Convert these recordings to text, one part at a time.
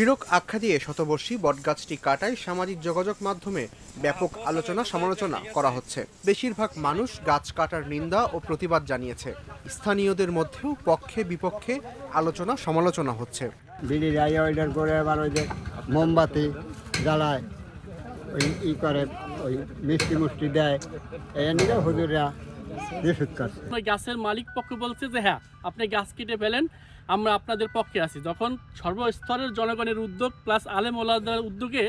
শিরক আখ্যা দিয়ে শতবর্ষী বটগাছটি কাটায় সামাজিক যোগাযোগ মাধ্যমে ব্যাপক আলোচনা সমালোচনা করা হচ্ছে। বেশিরভাগ মানুষ গাছ কাটার নিন্দা ও প্রতিবাদ জানিয়েছে। স্থানীয়দের মধ্যেও পক্ষে বিপক্ষে আলোচনা সমালোচনা হচ্ছে। বিড়ি রাই অর্ডার করে আবার ওই যে মোমবাতি জ্বালায়। ওই ই করে ওই মিষ্টি মুষ্টি দেয়। এই নিয়ে রিসুট গাছের মালিক পক্ষ বলছে যে হ্যাঁ আপনি গাছ কেটে ফেলেন আমরা আপনাদের পক্ষে আছি। যখন সর্বস্তরের জনগণের উদ্যোগ প্লাস আলেম ওলাদার উদ্যোগে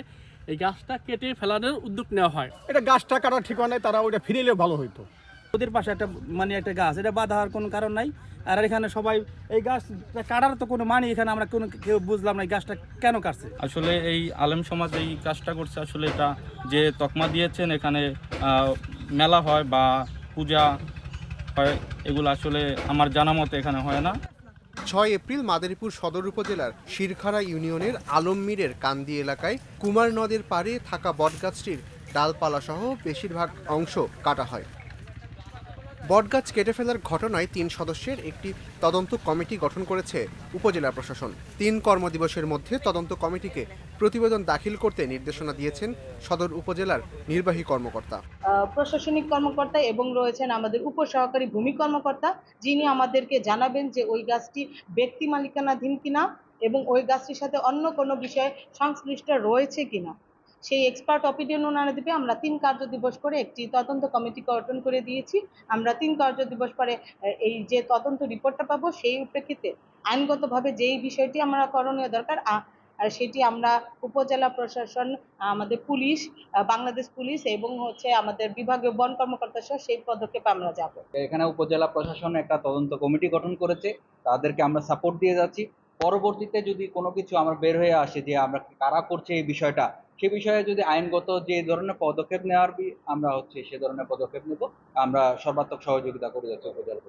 এই গাছটা কেটে ফেলানোর উদ্যোগ নেওয়া হয়। এটা গাছটা কাটা ঠিকানায় তারা ওইটা ফিরিলে ভালো হইতো। ওদের পাশে একটা মানে একটা গাছ এটা বাধা হওয়ার কোনো কারণ নাই। আর এখানে সবাই এই গাছ কাটার তো কোনো মানে এখানে আমরা কোনো কেউ বুঝলাম না এই গাছটা কেন কাটছে। আসলে এই আলেম সমাজ এই কাজটা করছে আসলে এটা যে তকমা দিয়েছেন এখানে মেলা হয় বা পূজা হয় এগুলো আসলে আমার জানা মতে এখানে হয় না। ছয় এপ্রিল মাদারীপুর সদর উপজেলার শিরখাড়া ইউনিয়নের আলমমীরের কান্দি এলাকায় কুমার নদের পাড়ে থাকা বটগাছটির ডালপালাসহ বেশিরভাগ অংশ কাটা হয়। বটগাছ কেটে ফেলার ঘটনায় তিন সদস্যের একটি তদন্ত কমিটি গঠন করেছে উপজেলা প্রশাসন। তিন কর্মদিবসের মধ্যে তদন্ত কমিটিকে প্রতিবেদন দাখিল করতে নির্দেশনা দিয়েছেন সদর উপজেলার নির্বাহী কর্মকর্তা। প্রশাসনিক কর্মকর্তা এবং রয়েছেন আমাদের উপসহকারী ভূমি কর্মকর্তা, যিনি আমাদেরকে জানাবেন যে ওই গাছটি ব্যক্তি মালিকানাধীন কিনা এবং ওই গাছটির সাথে অন্য কোনো বিষয়ে সংশ্লিষ্ট রয়েছে কিনা। সেই এক্সপার্ট অপিনিয়ন ওনারা দেবে। আমরা তিন কার্য দিবস করে একটি তদন্ত কমিটি গঠন করে দিয়েছি। আমরা তিন কার্য দিবস পরে এই যে তদন্ত রিপোর্টটা পাবো, সেই প্রেক্ষিতে আইনগতভাবে যেই বিষয়টি আমরা করণীয় দরকার আর সেটি আমরা উপজেলা প্রশাসন, আমাদের পুলিশ বাংলাদেশ পুলিশ এবং হচ্ছে আমাদের বিভাগীয় বন কর্মকর্তা সহ সেই পদক্ষেপে আমরা যাব। এখানে উপজেলা প্রশাসন একটা তদন্ত কমিটি গঠন করেছে। তাদেরকে আমরা সাপোর্ট দিয়ে যাচ্ছি। পরবর্তীতে যদি কোনো কিছু আমরা বের হয়ে আসে যে আমরা কারা করছে এই বিষয়টা সে বিষয়ে যদি আইনগত যে ধরনের পদক্ষেপ নেওয়ার আমরা হচ্ছে সে ধরনের পদক্ষেপ নেব, আমরা সর্বাত্মক সহযোগিতা করে যাচ্ছি উপজেলা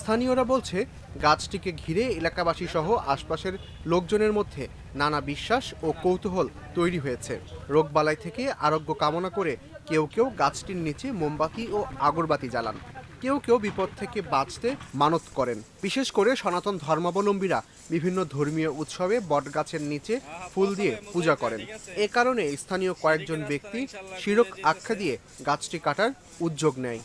স্থানীয়রা বলছে, গাছটিকে ঘিরে এলাকাবাসী সহ আশপাশের লোকজনের মধ্যে নানা বিশ্বাস ও কৌতূহল তৈরি হয়েছে। রোগবালাই থেকে আরোগ্য কামনা করে কেউ কেউ গাছটির নিচে মোমবাতি ও আগরবাতি জ্বালান। কেউ কেউ বিপদ থেকে বাঁচতে মানত করেন। বিশেষ করে সনাতন ধর্মাবলম্বীরা বিভিন্ন ধর্মীয় উৎসবে বটগাছের নিচে ফুল দিয়ে পূজা করেন। এ কারণে স্থানীয় কয়েকজন ব্যক্তি শিরক আখ্যা দিয়ে গাছটি কাটার উদ্যোগ নেয়।